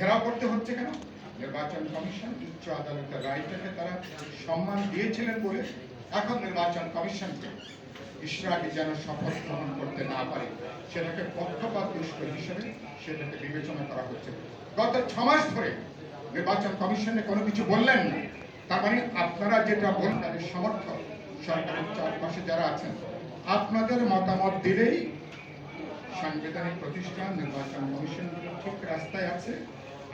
ঘেরাও করতে হচ্ছে কেন? নির্বাচন কমিশন উচ্চ আদালতের রায়টাকে তারা সম্মান দিয়েছিলেন বলে এখন নির্বাচন কমিশনকে ইসরাকে যেন শপথ গ্রহণ করতে না পারে, সেটাকে পক্ষপাত দুষ্ট হিসেবে সেটাকে বিবেচনা করা হচ্ছে। গত ছ মাস ধরে নির্বাচন কমিশনে কোনো কিছু বললেন না। তার মানে আপনারা যেটা বলেন, তাদের সমর্থক, সরকারের চারপাশে যারা আছেন, আপনাদের মতামত দিলেই সাংবিধানিক প্রতিষ্ঠান, নির্বাচন কমিশন ঠিক রাস্তায় আছে।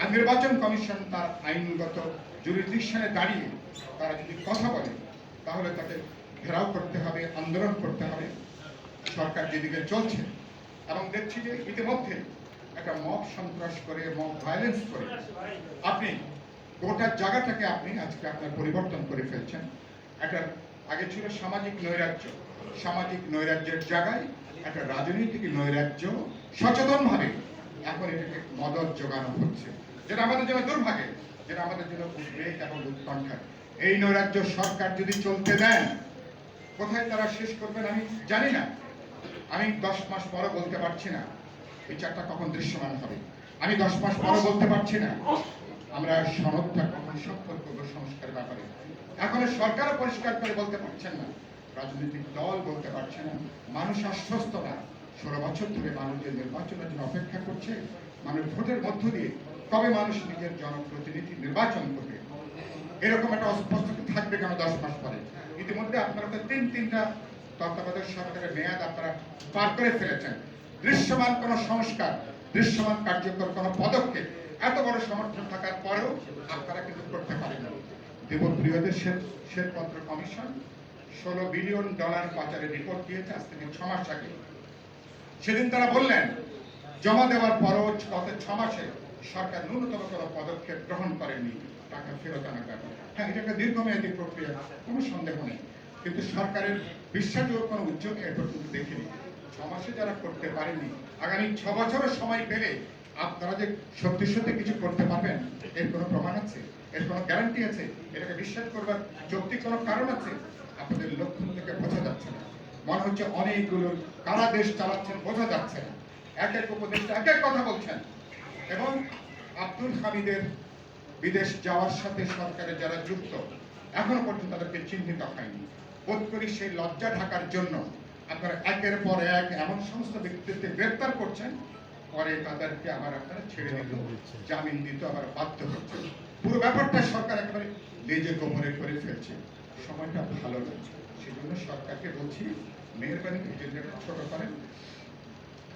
আর নির্বাচন কমিশন তার আইনগত জুরিডিকশনে দাঁড়িয়ে তারা যদি কথা বলে, তাহলে তাকে ঘেরাও করতে হবে, আন্দোলন করতে হবে। সরকার যেদিকে চলছে, এবং দেখছি যে ইতিমধ্যে একটা মব সন্ত্রাস করে, মব ভায়োলেন্স করে। আপনি গোটা জায়গাটাকে আপনি আজকে আপনার পরিবর্তন করে ফেলছেন। একটা আগে ছিল সামাজিক নৈরাজ্য। সামাজিক নৈরাজ্যের জায়গায় একটা রাজনৈতিক নৈরাজ্য সচেতনভাবে এটাকে মদত যোগানো হচ্ছে। যেটা আমাদের জন্য যেটা আমাদের জন্য উদ্বেগ এবং এই নৈরাজ্য সরকার যদি চলতে দেন, কোথায় তারা শেষ করবেন আমি জানি না। আমি দশ মাস পরে বলতে পারছি না, বিচারটা কখন দৃশ্যমান হবে। আমি দশ মাস পরে বলতে পারছি না। আমরা সনদটা কখন করব সংস্কার ব্যাপারে। এখনও সরকারও পরিষ্কার করে বলতে পারছেন না। রাজনৈতিক দল বলতে পারছে না। মানুষ আশ্বস্ত না। ষোলো বছর ধরে মানুষের যে করছে মানুষ ভোটের মধ্য দিয়ে কবে মানুষ নিজের জনপ্রতিনিধি নির্বাচন করবে? এরকম একটা অস্পষ্টতা থাকবে কেন দশ মাস পরে? ইতিমধ্যে আপনারা তো তিন, তিনটা তত্ত্বাবধায়ক সরকারের মেয়াদ আপনারা পার করে ফেলেছেন। দৃশ্যমান কোন সংস্কার, দৃশ্যমান কার্যকর কোন পদক্ষেপ, এত বড় সমর্থন থাকার পরেও আপনারা কিন্তু করতে পারেন দেবপ্রিয়দের শ্বেত, শ্বেতপত্র কমিশন ষোলো বিলিয়ন ডলার পাচারের রিপোর্ট দিয়েছে, আজ থেকে ছ মাস আগে। সেদিন তারা বললেন জমা দেওয়ার পরও গত ছ মাসে সরকার ন্যূনতম কোনো পদক্ষেপ গ্রহণ করেনি, টাকা ফেরত আনার ব্যাপারে হ্যাঁ এটা একটা দীর্ঘমেয়াদী প্রক্রিয়া, কোনো সন্দেহ নেই। কিন্তু সরকারের বিশ্বাসযোগ্য কোনো উদ্যোগ এ পর্যন্ত দেখিনি। ছ মাসে যারা করতে পারেনি, আগামী ছ বছরের সময় পেলে আপনারা যে সত্যি সত্যি কিছু করতে পারবেন, এর কোনো প্রমাণ আছে? এর কোনো গ্যারান্টি আছে? এটাকে বিশ্বাস করবার যৌক্তিক কোনো কারণ আছে? আপনাদের লক্ষণ থেকে বোঝা যাচ্ছে না। মনে হচ্ছে অনেকগুলো কারা দেশ চালাচ্ছেন, বোঝা যাচ্ছে না। এক এক উপদেষ্টা এক এক কথা বলছেন। এবং আব্দুল হামিদের বিদেশ যাওয়ার সাথে সরকারের যারা যুক্ত, এখনও পর্যন্ত তাদেরকে চিহ্নিত হয়নি। বোধ করি সেই লজ্জা ঢাকার জন্য আপনারা একের পর এক এমন সমস্ত ব্যক্তিদেরকে গ্রেপ্তার করছেন, পরে তাদেরকে আবার আপনারা ছেড়ে দিতে জামিন দিতে আবার বাধ্য হচ্ছে পুরো ব্যাপারটা সরকার একেবারে লেজে গোপরে করে ফেলছে। সময়টা ভালো না সেজন্য সরকারকে বলছি মেহরবানি এজেন্ডাটা ছোট করেন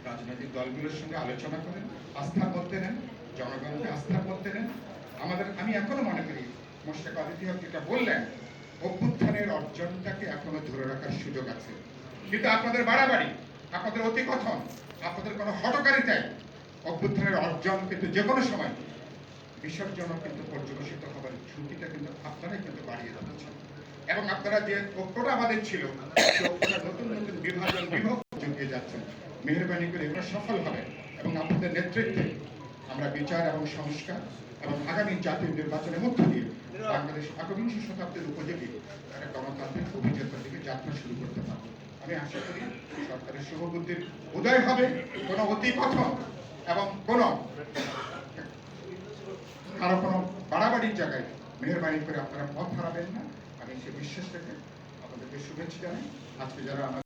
রাজনৈতিক দলগুলোর সঙ্গে আলোচনা করেন আস্থার মধ্যে নেন, জনগণকে আস্থার মধ্যে নেন। আমাদের, আমি এখনও মনে করি মোশাক আদিত্য হক যেটা বললেন, অভ্যুত্থানের অর্জনটাকে এখনও ধরে রাখার সুযোগ আছে। কিন্তু আপনাদের বাড়াবাড়ি, আপনাদের অতিকথন, আপনাদের কোনো হটকারিতায় অভ্যুত্থানের অর্জন কিন্তু যে কোনো সময় বিসর্জন কিন্তু পর্যবেসিত হবার ঝুঁকিটা কিন্তু আপনারাই কিন্তু বাড়িয়ে যাচ্ছেন এবং আপনারা যে ঐক্যটা আমাদের ছিল নতুন নতুন বিভাজন বিভক্ত জুগিয়ে যাচ্ছেন। মেহরবানি করে এগুলো সফল হবে এবং আপনাদের নেতৃত্বে আমরা বিচার এবং সংস্কার এবং আগামী জাতীয় নির্বাচনের মধ্য দিয়ে বাংলাদেশ একবিংশ শতাব্দীর উপযোগী একটা গণতান্ত্রিক অভিযাত্রার দিকে যাত্রা শুরু করতে পারব। আমি আশা করি সরকারের শুভবুদ্ধির উদয় হবে কোনো অতি কথন এবং কোনো কারও কোনো বাড়াবাড়ির জায়গায় মেহরবানি করে আপনারা পথ হারাবেন না। আমি সে বিশ্বাস থেকে আপনাদেরকে শুভেচ্ছা জানাই। আজকে যারা